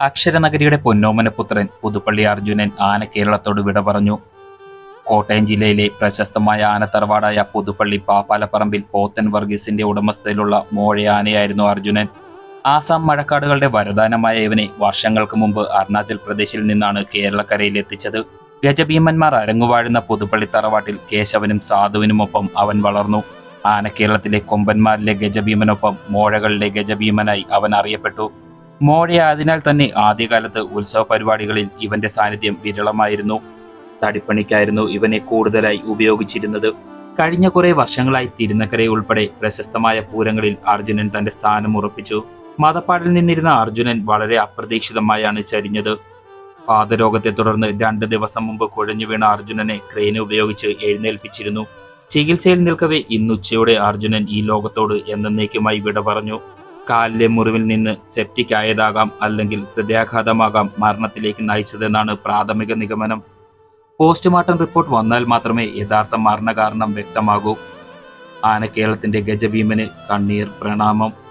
അക്ഷരനഗരിയുടെ പൊന്നോമനപുത്രൻ പുതുപ്പള്ളി അർജുനൻ ആന കേരളത്തോട് വിട പറഞ്ഞു. കോട്ടയം ജില്ലയിലെ പ്രശസ്തമായ ആനത്തറവാടായ പുതുപ്പള്ളി പാപ്പാലപ്പറമ്പിൽ പോത്തൻ വർഗീസിന്റെ ഉടമസ്ഥയിലുള്ള മോഴയാനയായിരുന്നു അർജുനൻ. ആസാം മഴക്കാടുകളുടെ വരദാനമായ ഇവനെ വർഷങ്ങൾക്ക് മുമ്പ് അരുണാചൽ പ്രദേശിൽ നിന്നാണ് കേരളക്കരയിൽ എത്തിച്ചത്. ഗജഭീമന്മാർ അരങ്ങുവാഴുന്ന പുതുപ്പള്ളി തറവാട്ടിൽ കേശവനും സാധുവിനുമൊപ്പം അവൻ വളർന്നു. ആനക്കേരളത്തിലെ കൊമ്പന്മാരിലെ ഗജഭീമനൊപ്പം മോഴകളിലെ ഗജഭീമനായി അവൻ അറിയപ്പെട്ടു. മോഴയായതിനാൽ തന്നെ ആദ്യകാലത്ത് ഉത്സവ പരിപാടികളിൽ ഇവന്റെ സാന്നിധ്യം വിരളമായിരുന്നു. തടിപ്പണിക്കായിരുന്നു ഇവനെ കൂടുതലായി ഉപയോഗിച്ചിരുന്നത്. കഴിഞ്ഞ കുറെ വർഷങ്ങളായി തിരുനക്കര ഉൾപ്പെടെ പ്രശസ്തമായ പൂരങ്ങളിൽ അർജുനൻ തന്റെ സ്ഥാനം ഉറപ്പിച്ചു. മതപ്പാടിൽ നിന്നിരുന്ന അർജുനൻ വളരെ അപ്രതീക്ഷിതമായാണ് ചരിഞ്ഞത്. പാദരോഗത്തെ തുടർന്ന് രണ്ട് ദിവസം മുമ്പ് കുഴഞ്ഞു വീണ അർജുനനെ ക്രെയിൻ ഉപയോഗിച്ച് എഴുന്നേൽപ്പിച്ചിരുന്നു. ചികിത്സയിൽ നിൽക്കവേ ഇന്നുച്ചയോടെ അർജുനൻ ഈ ലോകത്തോട് എന്നേക്കുമായി വിട പറഞ്ഞു. കാലിലെ മുറിവിൽ നിന്ന് സെപ്റ്റിക് ആയതാകാം അല്ലെങ്കിൽ ഹൃദയാഘാതമാകാം മരണത്തിലേക്ക് നയിച്ചതെന്നാണ് പ്രാഥമിക നിഗമനം. പോസ്റ്റ്മോർട്ടം റിപ്പോർട്ട് വന്നാൽ മാത്രമേ യഥാർത്ഥ മരണകാരണം വ്യക്തമാകൂ. ആന കേരളത്തിന്റെ ഗജഭീമന് കണ്ണീർ പ്രണാമം.